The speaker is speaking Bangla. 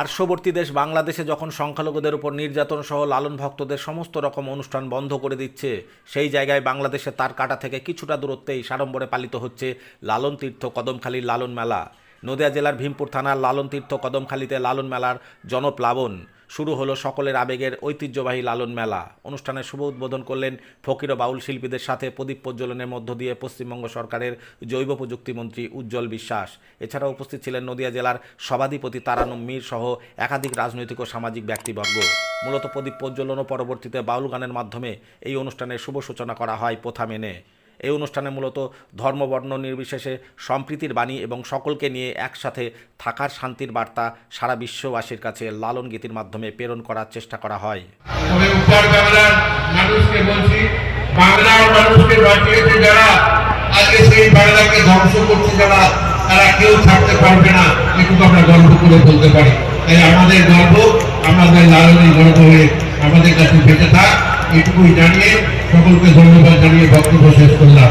পার্শ্ববর্তী দেশ বাংলাদেশে যখন সংখ্যালঘুদের উপর নির্যাতন সহ লালন ভক্তদের সমস্ত রকম অনুষ্ঠান বন্ধ করে দিচ্ছে, সেই জায়গায় বাংলাদেশে তার কাটা থেকে কিছুটা দূরত্বেই সাড়ম্বরে পালিত হচ্ছে লালন তীর্থ কদমখালির লালন মেলা। নদিয়া জেলার ভীমপুর থানার লালন তীর্থ কদমখালিতে লালন মেলার জনপ্লাবন। শুরু হলো সকলের আবেগের ঐতিহ্যবাহী লালন মেলা। অনুষ্ঠানে শুভ উদ্বোধন করলেন ফকির ও বাউল শিল্পীদের সাথে প্রদীপ প্রজ্বলনের মধ্য দিয়ে পশ্চিমবঙ্গ সরকারের জৈব প্রযুক্তিমন্ত্রী উজ্জ্বল বিশ্বাস। এছাড়াও উপস্থিত ছিলেন নদিয়া জেলার সভাধিপতি তারানুম মীর সহ একাধিক রাজনৈতিক ও সামাজিক ব্যক্তিবর্গ। মূলত প্রদীপ প্রজ্বলন ও পরবর্তীতে বাউল গানের মাধ্যমে এই অনুষ্ঠানের শুভ সূচনা করা হয় প্রথা মেনে। এই অনুষ্ঠানে মূলত ধর্মবর্ণ নির্বিশেষে সম্প্রীতির বাণী এবং সকলকে নিয়ে একসাথে থাকার শান্তির বার্তা সারা বিশ্ববাসীর কাছে লালন গীতির মাধ্যমে প্রেরণ করার চেষ্টা করা হয়। আমাদের গর্ব, আমাদের লালনের গর্ব হয়ে আমাদের কাছে বেঁচে থাক। এটুকুই জানিয়ে সকলকে ধন্যবাদ জানিয়ে বক্তব্য শেষ করলাম।